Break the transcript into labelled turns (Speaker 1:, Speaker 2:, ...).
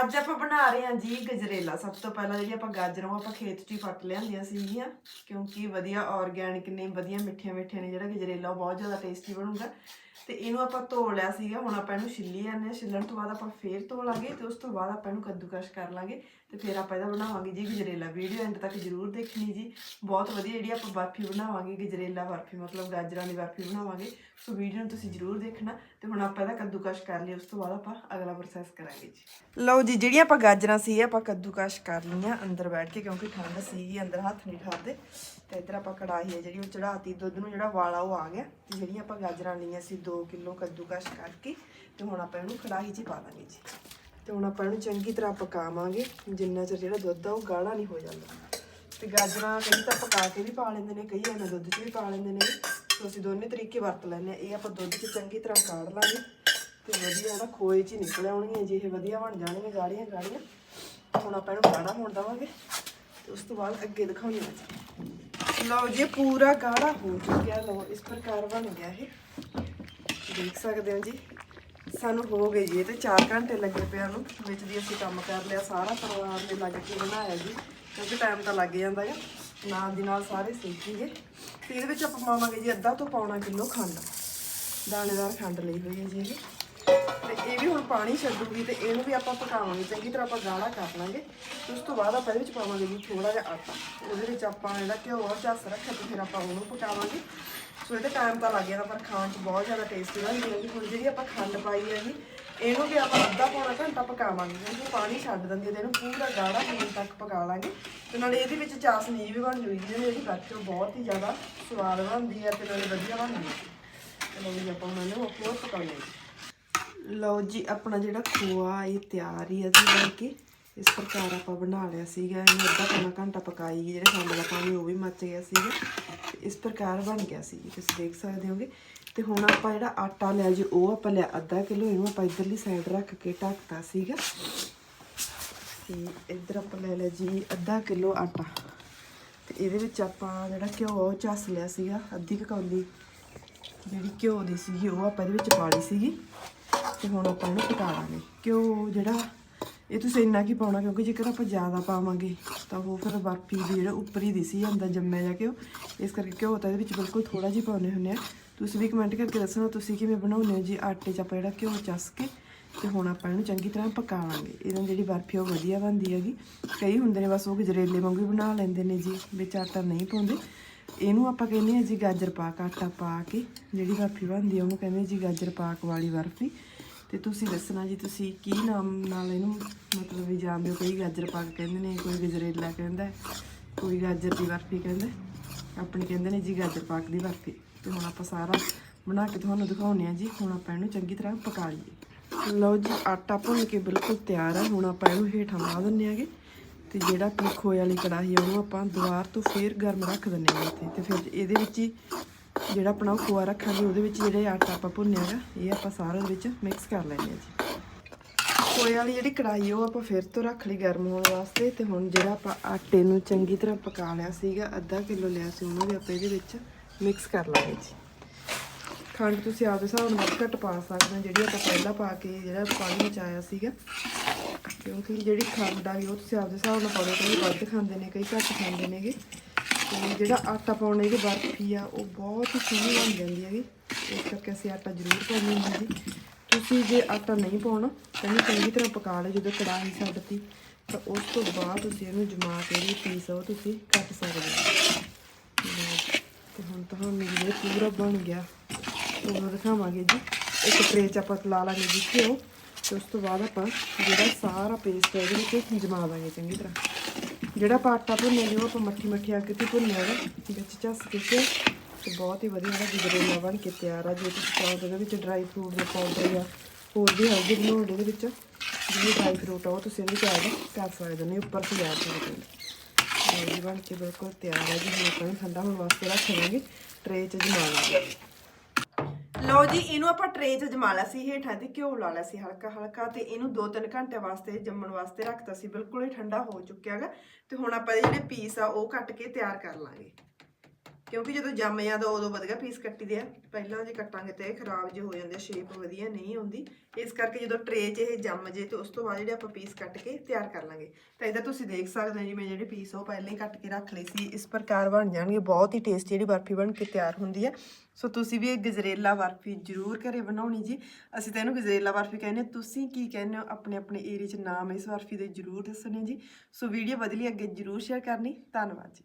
Speaker 1: ਅੱਜ ਆਪਾਂ ਬਣਾ ਰਹੇ ਹਾਂ ਜੀ ਗਜਰੇਲਾ। ਸਭ ਤੋਂ ਪਹਿਲਾਂ ਜਿਹੜੀ ਆਪਾਂ ਗਾਜਰਾਂ, ਉਹ ਆਪਾਂ ਖੇਤ 'ਚ ਹੀ ਪੱਟ ਲਿਆਂਦੀਆਂ ਸੀਗੀਆਂ, ਕਿਉਂਕਿ ਵਧੀਆ ਆਰਗੈਨਿਕ ਨੇ, ਵਧੀਆ ਮਿੱਠੀਆਂ ਮਿੱਠੀਆਂ ਨੇ ਜਿਹੜਾ ਗਜਰੇਲਾ, ਉਹ ਬਹੁਤ ਜ਼ਿਆਦਾ ਟੇਸਟੀ ਬਣੂਗਾ। ਤੇ ਇਹਨੂੰ ਆਪਾਂ ਧੋ ਲਿਆ ਸੀਗਾ, ਹੁਣ ਆਪਾਂ ਇਹਨੂੰ ਛਿੱਲੀ ਜਾਂਦੇ ਹਾਂ। ਛਿੱਲਣ ਤੋਂ ਬਾਅਦ ਆਪਾਂ ਫੇਰ ਧੋ ਲਾਂਗੇ ਤੇ ਉਸ ਤੋਂ ਬਾਅਦ ਆਪਾਂ ਇਹਨੂੰ ਕੱਦੂਕਸ਼ ਕਰ ਲਾਂਗੇ ਤੇ ਫਿਰ ਆਪਾਂ ਇਹਦਾ ਬਣਾਵਾਂਗੇ ਜੀ ਗਜਰੇਲਾ। ਵੀਡੀਓ ਐਂਡ ਤੱਕ ਜਰੂਰ ਦੇਖਣੀ ਜੀ। ਬਹੁਤ ਵਧੀਆ ਜਿਹੜੀ ਆਪਾਂ ਬਰਫੀ ਬਣਾਵਾਂਗੇ, ਗਜਰੇਲਾ ਬਰਫੀ, ਮਤਲਬ ਗਾਜਰਾਂ ਦੀ ਬਰਫੀ ਬਣਾਵਾਂਗੇ। ਸੋ ਵੀਡੀਓ ਨੂੰ ਤੁਸੀਂ ਜਰੂਰ ਦੇਖਣਾ ਤੇ ਹੁਣ ਆਪਾਂ ਇਹਦਾ ਕੱਦੂਕਸ਼ ਕਰ ਲਈ ਉਸ ਤੋਂ ਬਾਅਦ ਆਪਾਂ ਅਗਲਾ ਪ੍ਰੋਸੈਸ ਕਰਾਂਗੇ ਜੀ। ਲਓ ਜੀ, ਜਿਹੜੀਆਂ ਆਪਾਂ ਗਾਜਰਾਂ ਸੀ ਆਪਾਂ ਕੱਦੂਕਸ਼ ਕਰ ਲਈਆਂ ਅੰਦਰ ਬੈਠ ਕੇ ਕਿਉਂਕਿ ਠੰਡ ਸੀਗੀ, ਅੰਦਰ ਹੱਥ ਨਹੀਂ ਠਾਰਦੇ। ਤੇ ਇੱਧਰ ਆਪਾਂ ਕੜਾਹੀ ਹੈ ਜਿਹੜੀ, ਉਹ ਚੜਾਤੀ ਦੁੱਧ ਨੂੰ ਜਿਹੜਾ ਵਾਲਾ ਉਹ ਆ ਗਿਆ। ਤੇ ਜਿਹੜੀਆਂ ਆਪਾਂ ਗਾਜਰਾਂ ਲਈਆਂ ਸੀ, ਦੋ 2 ਕਿਲੋ ਕੱਦੂਕਸ਼ ਕਰਕੇ ਤੇ ਹੁਣ ਆਪਾਂ ਇਹਨੂੰ ਕੜਾਹੀ 'ਚ ਹੀ ਪਾ ਦਾਂਗੇ ਜੀ। ਤੇ ਹੁਣ ਆਪਾਂ ਇਹਨੂੰ ਚੰਗੀ ਤਰ੍ਹਾਂ ਪਕਾਵਾਂਗੇ। ਜਿੰਨਾ ਚਿਰ ਜਿਹੜਾ ਦੁੱਧ ਆ ਉਹ ਗਾੜਾ ਨਹੀਂ ਹੋ ਜਾਂਦਾ। ਤੇ ਗਾਜਰਾਂ ਕਈ ਤਾਂ ਪਕਾ ਕੇ ਵੀ ਪਾ ਲੈਂਦੇ ਨੇ, ਕਈ ਐਵੇਂ ਦੁੱਧ 'ਚ ਵੀ ਪਾ ਲੈਂਦੇ ਨੇ। ਸੋ ਅਸੀਂ ਦੋਨੇ ਤਰੀਕੇ ਵਰਤ ਲੈਂਦੇ ਆ ਇਹ ਆਪਾਂ ਦੁੱਧ 'ਚ ਚੰਗੀ ਤਰ੍ਹਾਂ ਕਾੜ ਲਾਂਗੇ। ਤੇ ਵਧੀਆ ਉਹਦਾ ਖੋਏ 'ਚ ਹੀ ਨਿਕਲ ਆਉਣਗੀਆਂ ਜੇ। ਇਹ ਵਧੀਆ ਬਣ ਜਾਣਗੀਆਂ ਗਾੜੀਆਂ ਗਾੜੀਆਂ। ਹੁਣ ਆਪਾਂ ਇਹਨੂੰ ਗਾੜਾ ਹੋਣ ਦੇਵਾਂਗੇ। ਤੇ ਉਸ ਤੋਂ ਬਾਅਦ ਅੱਗੇ ਦਿਖਾਉਣੀ ਆ ਜੀ। ਲਓ ਜੀ ਪੂਰਾ ਗਾੜਾ ਹੋ ਚੁੱਕਿਆ। ਲਓ, ਇਸ ਪ੍ਰਕਾਰ ਬਣ ਗਿਆ ਇਹ। ਦੇਖ ਸਕਦੇ ਹੋ ਜੀ। ਸਾਨੂੰ ਹੋ ਗਈ ਜੀ ਇਹ ਤੇ 4 ਘੰਟੇ ਲੱਗੇ ਪਿਆ ਨੂੰ ਵਿੱਚ ਦੀ ਅਸੀਂ ਕੰਮ ਕਰ ਲਿਆ, ਸਾਰਾ ਪਰਿਵਾਰ ਨੇ ਲੱਗ ਕੇ ਬਣਾਇਆ ਜੀ। ਕਿਉਂਕਿ ਟਾਈਮ ਤਾਂ ਲੱਗ ਜਾਂਦਾ ਹੈ ਨਾਲ ਦੀ ਨਾਲ ਸਾਰੇ ਸਿੱਖੀਗੇ ਤੇ ਇਹਦੇ ਵਿੱਚ ਆਪਾਂ ਪਾਵਾਂਗੇ ਜੀ ਅੱਧਾ ਤੋਂ ਪੌਣਾ ਕਿਲੋ ਖੰਡ। ਦਾਣੇਦਾਰ ਖੰਡ ਲਈ ਹੋਈ ਹੈ ਜੀ ਇਹ। ਤੇ ਇਹ ਵੀ ਹੁਣ ਪਾਣੀ ਛੱਡੂਗੀ ਤੇ ਇਹਨੂੰ ਵੀ ਆਪਾਂ ਪਕਾਵਾਂਗੇ, ਚੰਗੀ ਤਰ੍ਹਾਂ ਆਪਾਂ ਗਾੜਾ ਕਰ ਲਾਂਗੇ। ਉਸ ਤੋਂ ਬਾਅਦ ਆਪਾਂ ਇਹਦੇ ਵਿੱਚ ਪਾਵਾਂਗੇ ਜੀ ਥੋੜਾ ਜਿਹਾ ਆਟਾ। ਉਹਦੇ ਵਿੱਚ ਆਪਾਂ ਜਿਹੜਾ ਘਿਓ ਆ ਝੱਸ ਰੱਖਿਆ ਤੇ ਫਿਰ ਆਪਾਂ ਉਹਨੂੰ ਪਕਾਵਾਂਗੇ। ਸੋ ਇਹਦੇ ਟਾਈਮ ਤਾਂ ਲੱਗ ਜਾਂਦਾ, ਪਰ ਖਾਣ 'ਚ ਬਹੁਤ ਜ਼ਿਆਦਾ ਟੇਸਟੀ ਬਣਦੀ ਹੈ ਜੀ ਹੁਣ ਜਿਹੜੀ ਆਪਾਂ ਖੰਡ ਪਾਈ ਹੈ ਜੀ, ਇਹਨੂੰ ਵੀ ਆਪਾਂ ਅੱਧਾ ਪੌਣਾ ਘੰਟਾ ਪਕਾਵਾਂਗੇ। ਕਿਉਂਕਿ ਇਹ ਪਾਣੀ ਛੱਡ ਦਿੰਦੀ ਹੈ ਤੇ ਇਹਨੂੰ ਪੂਰਾ ਗਾੜਾ ਹੋਣ ਤੱਕ ਪਕਾ ਲਾਂਗੇ। ਤੇ ਨਾਲੇ ਇਹਦੇ ਵਿੱਚ ਚਾਸਨੀ ਵੀ ਬਣ ਜੂਗੀ ਜਿਹੜੀ ਇਹਦੀ ਬੱਚੋ ਬਹੁਤ ਹੀ ਜ਼ਿਆਦਾ ਸਵਾਦ ਬਣਦੀ ਹੈ ਤੇ ਨਾਲੇ ਵਧੀਆ ਬਣਦੀ ਹੈ ਤੇ ਜੀ ਆਪਾਂ ਹੁਣ ਇਹਨੂੰ ਹੋਰ ਪਕਾਉਣੇ ਜੀ ਲਓ ਜੀ ਆਪਣਾ ਜਿਹੜਾ ਖੋਆ ਇਹ ਤਿਆਰ ਹੀ ਹੈ ਜੀ ਬਣ ਕੇ। ਇਸ ਪ੍ਰਕਾਰ ਆਪਾਂ ਬਣਾ ਲਿਆ ਸੀਗਾ। ਇਹਨੂੰ ਅੱਧਾ ਪੌਣਾ ਘੰਟਾ ਪਕਾਈ ਜਿਹੜਾ ਖੰਡ ਦਾ ਪਾਣੀ ਉਹ ਵੀ ਮੱਚ ਗਿਆ ਸੀਗਾ। ਤੇ ਇਸ ਪ੍ਰਕਾਰ ਬਣ ਗਿਆ ਸੀ ਜੀ, ਤੁਸੀਂ ਦੇਖ ਸਕਦੇ ਹੋਗੇ। ਤੇ ਹੁਣ ਆਪਾਂ ਜਿਹੜਾ ਆਟਾ ਲਿਆ ਜੀ ਉਹ ਆਪਾਂ ਲਿਆ ਅੱਧਾ ਕਿਲੋ। ਇਹਨੂੰ ਆਪਾਂ ਇਧਰਲੀ ਸਾਈਡ ਰੱਖ ਕੇ ਢੱਕਤਾ ਸੀਗਾ। ਤੇ ਇੱਧਰ ਆਪਾਂ ਲੈ ਲਿਆ ਜੀ ਅੱਧਾ ਕਿਲੋ ਆਟਾ। ਤੇ ਇਹਦੇ ਵਿੱਚ ਆਪਾਂ ਜਿਹੜਾ ਘਿਓ ਆ ਉਹ ਚੱਸ ਲਿਆ ਸੀਗਾ। ਅੱਧੀ ਕੁ ਕੌਲੀ ਜਿਹੜੀ ਘਿਓ ਦੀ ਸੀਗੀ ਉਹ ਆਪਾਂ ਇਹਦੇ ਵਿੱਚ ਪਾ ਲਈ ਸੀਗੀ। ਤੇ ਹੁਣ ਆਪਾਂ ਇਹਨੂੰ ਪਕਾ ਲਾਂਗੇ। ਘਿਓ ਜਿਹੜਾ ਇਹ ਤੁਸੀਂ ਇੰਨਾ ਕੀ ਪਾਉਣਾ, ਕਿਉਂਕਿ ਜੇਕਰ ਆਪਾਂ ਜ਼ਿਆਦਾ ਪਾਵਾਂਗੇ ਤਾਂ ਉਹ ਫਿਰ ਬਰਫੀ ਦੀ ਜਿਹੜਾ ਉੱਪਰੀ ਦੀ ਸੀ ਅੰਦਰ ਜੰਮਿਆ ਜਾ ਘਿਓ ਇਸ ਕਰਕੇ ਘਿਓ ਤਾਂ ਇਹਦੇ ਵਿੱਚ ਬਿਲਕੁਲ ਥੋੜਾ ਜਿਹਾ ਪਾਉਣੇ ਹੁੰਦੇ ਆ। ਤੁਸੀਂ ਵੀ ਕਮੈਂਟ ਕਰਕੇ ਦੱਸਣਾ, ਤੁਸੀਂ ਕਿਵੇਂ ਬਣਾਉਂਦੇ ਹੋ ਜੀ ਆਟੇ 'ਚ ਆਪਾਂ ਜਿਹੜਾ ਘਿਓ ਚੱਸ ਕੇ ਤੇ ਹੁਣ ਆਪਾਂ ਇਹਨੂੰ ਚੰਗੀ ਤਰ੍ਹਾਂ ਪਕਾਵਾਂਗੇ ਇਹਨਾਂ ਜਿਹੜੀ ਬਰਫੀ ਉਹ ਵਧੀਆ ਬਣਦੀ ਹੈਗੀ। ਕਈ ਹੁੰਦੇ ਨੇ ਬਸ ਉਹ ਗਜਰੇਲੇ ਵਾਂਗੂ ਹੀ ਬਣਾ ਲੈਂਦੇ ਨੇ ਜੀ, ਵਿੱਚ ਆਟਾ ਨਹੀਂ ਪਾਉਂਦੇ। ਇਹਨੂੰ ਆਪਾਂ ਕਹਿੰਦੇ ਆ ਜੀ ਗਾਜਰ ਪਾਕ ਆਟਾ ਪਾ ਕੇ ਜਿਹੜੀ ਬਰਫੀ ਬਣਦੀ ਆ ਉਹਨੂੰ ਕਹਿੰਦੇ ਜੀ ਗਾਜਰ ਪਾਕ ਵਾਲੀ ਬਰਫੀ। ਤੇ ਤੁਸੀਂ ਦੱਸਣਾ ਜੀ, ਤੁਸੀਂ ਕੀ ਨਾਮ ਨਾਲ ਇਹਨੂੰ ਮਤਲਬ ਵੀ ਜਾਣਦੇ ਹੋ? ਕੋਈ ਗਾਜਰ ਪਾਕ ਕਹਿੰਦੇ ਨੇ, ਕੋਈ ਗਜਰੇਲਾ ਕਹਿੰਦਾ, ਕੋਈ ਗਾਜਰ ਦੀ ਬਰਫੀ ਕਹਿੰਦਾ, ਆਪਣੀ ਕਹਿੰਦੇ ਨੇ ਜੀ ਗਾਜਰ ਪਾਕ ਦੀ ਬਰਫੀ। ਤੇ ਹੁਣ ਆਪਾਂ ਸਾਰਾ ਬਣਾ ਕੇ ਤੁਹਾਨੂੰ ਦਿਖਾਉਂਦੇ ਆ ਜੀ। ਹੁਣ ਆਪਾਂ ਇਹਨੂੰ ਚੰਗੀ ਤਰ੍ਹਾਂ ਪਕਾ ਲਈਏ। ਲਓ ਜੀ, ਆਟਾ ਭੁੰਨ ਕੇ ਬਿਲਕੁਲ ਤਿਆਰ ਆ। ਹੁਣ ਆਪਾਂ ਇਹਨੂੰ ਹੇਠਾਂ ਲਾ ਦਿੰਨੇ ਆਗੇ ਤੇ ਜਿਹੜਾ ਆਪਣੀ ਖੋਏ ਵਾਲੀ ਕੜਾਹੀ ਆ, ਉਹਨੂੰ ਆਪਾਂ ਦੁਬਾਰ ਤੋਂ ਫੇਰ ਗਰਮ ਰੱਖ ਦਿੰਨੇ ਆ ਇੱਥੇ। ਤੇ ਫਿਰ ਇਹਦੇ ਵਿੱਚ ਹੀ ਜਿਹੜਾ ਆਪਣਾ ਉਹ ਖੋਆ ਰੱਖਾਂਗੇ, ਉਹਦੇ ਵਿੱਚ ਜਿਹੜੇ ਆਟਾ ਆਪਾਂ ਭੁੰਨਿਆ ਗਾ ਇਹ ਆਪਾਂ ਸਾਰਾ ਉਹਦੇ ਵਿੱਚ ਮਿਕਸ ਕਰ ਲੈਣੇ ਆ ਜੀ। ਖੋਏ ਵਾਲੀ ਜਿਹੜੀ ਕੜਾਈ ਉਹ ਆਪਾਂ ਫਿਰ ਤੋਂ ਰੱਖ ਲਈ ਗਰਮ ਹੋਣ ਵਾਸਤੇ ਤੇ ਹੁਣ ਜਿਹੜਾ ਆਪਾਂ ਆਟੇ ਨੂੰ ਚੰਗੀ ਤਰ੍ਹਾਂ ਪਕਾ ਲਿਆ ਸੀਗਾ, ਅੱਧਾ ਕਿਲੋ ਲਿਆ ਸੀ, ਉਹਨੂੰ ਵੀ ਆਪਾਂ ਇਹਦੇ ਵਿੱਚ ਮਿਕਸ ਕਰ ਲਾਂਗੇ ਜੀ। ਖੰਡ ਤੁਸੀਂ ਆਪਦੇ ਹਿਸਾਬ ਨਾਲ ਘੱਟ ਪਾ ਸਕਦੇ ਹੋ, ਜਿਹੜੀ ਆਪਾਂ ਪਹਿਲਾਂ ਪਾ ਕੇ ਜਿਹੜਾ ਪਾਣੀ ਵਿੱਚ ਸੀਗਾ। ਕਿਉਂਕਿ ਜਿਹੜੀ ਖੰਡ ਆ, ਉਹ ਤੁਸੀਂ ਆਪਦੇ ਹਿਸਾਬ ਨਾਲ ਪਾਉਣੀ, ਕਈ ਵੱਧ ਖਾਂਦੇ ਨੇ, ਕਈ ਘੱਟ ਖਾਂਦੇ ਨੇਗੇ। ਤੇ ਜਿਹੜਾ ਆਟਾ ਪਾਉਣਾ ਇਹਦੀ ਬਰਫੀ ਆ, ਉਹ ਬਹੁਤ ਹੀ ਸੋਹਣੀ ਬਣ ਜਾਂਦੀ ਹੈਗੀ। ਇਸ ਕਰਕੇ ਅਸੀਂ ਆਟਾ ਜ਼ਰੂਰ ਪਾਉਂਦੇ ਹਾਂ ਜੀ। ਤੁਸੀਂ ਜੇ ਆਟਾ ਨਹੀਂ ਪਾਉਣਾ, ਤਾਂ ਇਹਨੂੰ ਚੰਗੀ ਤਰ੍ਹਾਂ ਪਕਾ ਲਓ, ਜਦੋਂ ਕੜਾਹੀ ਛੱਡਤੀ ਤਾਂ ਉਸ ਤੋਂ ਬਾਅਦ ਤੁਸੀਂ ਇਹਨੂੰ ਜਮਾ ਕੇ ਜਿਹੜੀ ਪੀਸ ਉਹ ਤੁਸੀਂ ਕੱਟ ਸਕਦੇ ਹੋ। ਤੇ ਹੁਣ ਤੁਹਾਨੂੰ ਜਿਹੜੇ ਪੂਰਾ ਬਣ ਗਿਆ ਤੁਹਾਨੂੰ ਦਿਖਾਵਾਂਗੇ ਜੀ। ਇੱਕ ਟਰੇ 'ਚ ਆਪਾਂ ਲਾ ਲਾਂਗੇ ਜੀ ਘਿਓ, ਤੇ ਉਸ ਤੋਂ ਬਾਅਦ ਆਪਾਂ ਜਿਹੜਾ ਸਾਰਾ ਪੇਸਟ ਹੈ, ਇਹਦੇ ਵਿੱਚ ਜਮਾ ਦਾਂਗੇ ਚੰਗੀ ਤਰ੍ਹਾਂ। ਜਿਹੜਾ ਆਪਾਂ ਆਟਾ ਭੁੰਨਿਆ ਜੀ ਉਹ ਆਪਾਂ ਮੱਠੀ ਮੱਠੀ ਅੱਗ ਤੇ ਭੁੰਨਿਆ ਵਾ, ਵਿੱਚ ਝੱਸ ਕੇ ਘਿਓ ਤੇ ਬਹੁਤ ਹੀ ਵਧੀਆ ਜਿਹੜਾ ਗਜਰੇਲਾ ਬਣ ਕੇ ਤਿਆਰ ਆ, ਜੇ ਤੁਸੀਂ ਚਾਹੋ ਤਾਂ ਵਿੱਚ ਡਰਾਈ ਫਰੂਟ ਦੇ ਪਾਊਡਰ ਜਾਂ ਹੋਰ ਵੀ ਹਲਦੀ ਬਣਾਉਣ ਇਹਦੇ ਵਿੱਚ ਜਿਹੜੇ ਡਰਾਈ ਫਰੂਟ ਆ, ਉਹ ਤੁਸੀਂ ਇਹਦੇ ਵਿੱਚ ਕਰ ਸਕਦੇ ਹੋ ਉੱਪਰ ਤੋਂ ਸਕਦੇ ਹੋ ਜੀ, ਬਣ ਕੇ ਬਿਲਕੁਲ ਤਿਆਰ ਹੈ ਜੀ, ਹੁਣ ਆਪਾਂ ਇਹਨੂੰ ਠੰਡਾ ਹੋਣ ਵਾਸਤੇ ਰੱਖ ਲਾਂਗੇ ਟਰੇ 'ਚ ਜਮਾ ਲਾਂਗੇ ਲਓ ਜੀ, ਇਹਨੂੰ ਆਪਾਂ ਟਰੇ 'ਚ ਜਮਾ ਲਿਆ ਸੀ, ਹੇਠਾਂ ਤੇ ਘਿਓ ਲਾ ਲਿਆ ਸੀ ਹਲਕਾ ਹਲਕਾ ਤੇ ਇਹਨੂੰ 2-3 ਘੰਟੇ ਵਾਸਤੇ ਜੰਮਣ ਵਾਸਤੇ ਰੱਖਤਾ ਸੀ, ਬਿਲਕੁਲ ਹੀ ਠੰਡਾ ਹੋ ਚੁੱਕਿਆ ਹੈਗਾ ਤੇ ਹੁਣ ਆਪਾਂ ਜਿਹੜੇ ਪੀਸ ਆ, ਉਹ ਕੱਟ ਕੇ ਤਿਆਰ ਕਰ ਲਾਂਗੇ। ਕਿਉਂਕਿ ਜਦੋਂ ਜੰਮ ਜਾਂਦਾ ਉਦੋਂ ਵਧੀਆ ਪੀਸ ਕੱਟੀਦੇ ਆ। ਪਹਿਲਾਂ ਜੇ ਕੱਟਾਂਗੇ ਤੇ ਇਹ ਖਰਾਬ ਜੇ ਹੋ ਜਾਂਦੇ ਸ਼ੇਪ ਵਧੀਆ ਨਹੀਂ ਆਉਂਦੀ ਇਸ ਕਰਕੇ ਜਦੋਂ ਟਰੇ 'ਚ ਇਹ ਜੰਮ ਜੇ ਤੇ ਉਸ ਤੋਂ ਬਾਅਦ ਜਿਹੜੇ ਆਪਾਂ ਪੀਸ ਕੱਟ ਕੇ ਤਿਆਰ ਕਰ ਲਾਂਗੇ। ਤਾਂ ਇਹਦਾ ਤੁਸੀਂ ਦੇਖ ਸਕਦੇ ਹੋ ਜੀ, ਮੈਂ ਜਿਹੜੇ ਪੀਸ ਉਹ ਪਹਿਲਾਂ ਹੀ ਕੱਟ ਕੇ ਰੱਖ ਲਏ ਸੀ। ਇਸ ਪ੍ਰਕਾਰ ਬਣ ਜਾਣਗੇ। ਬਹੁਤ ਹੀ ਟੇਸਟੀ ਜਿਹੜੀ ਬਰਫੀ ਬਣ ਕੇ ਤਿਆਰ ਹੁੰਦੀ ਹੈ ਸੋ ਤੁਸੀਂ ਵੀ ਇਹ ਗਜਰੇਲਾ ਬਰਫੀ ਜ਼ਰੂਰ ਘਰੇ ਬਣਾਉਣੀ ਜੀ। ਅਸੀਂ ਤਾਂ ਇਹਨੂੰ ਗਜਰੇਲਾ ਬਰਫੀ ਕਹਿੰਦੇ ਤੁਸੀਂ ਕੀ ਕਹਿੰਦੇ ਹੋ? ਆਪਣੇ ਆਪਣੇ ਏਰੀਆ 'ਚ ਨਾਮ ਇਸ ਬਰਫੀ ਦੇ ਜ਼ਰੂਰ ਦੱਸਣੇ ਜੀ। ਸੋ ਵੀਡੀਓ ਵਧਲੀ ਅੱਗੇ ਜ਼ਰੂਰ ਸ਼ੇਅਰ ਕਰਨੀ। ਧੰਨਵਾਦ ਜੀ।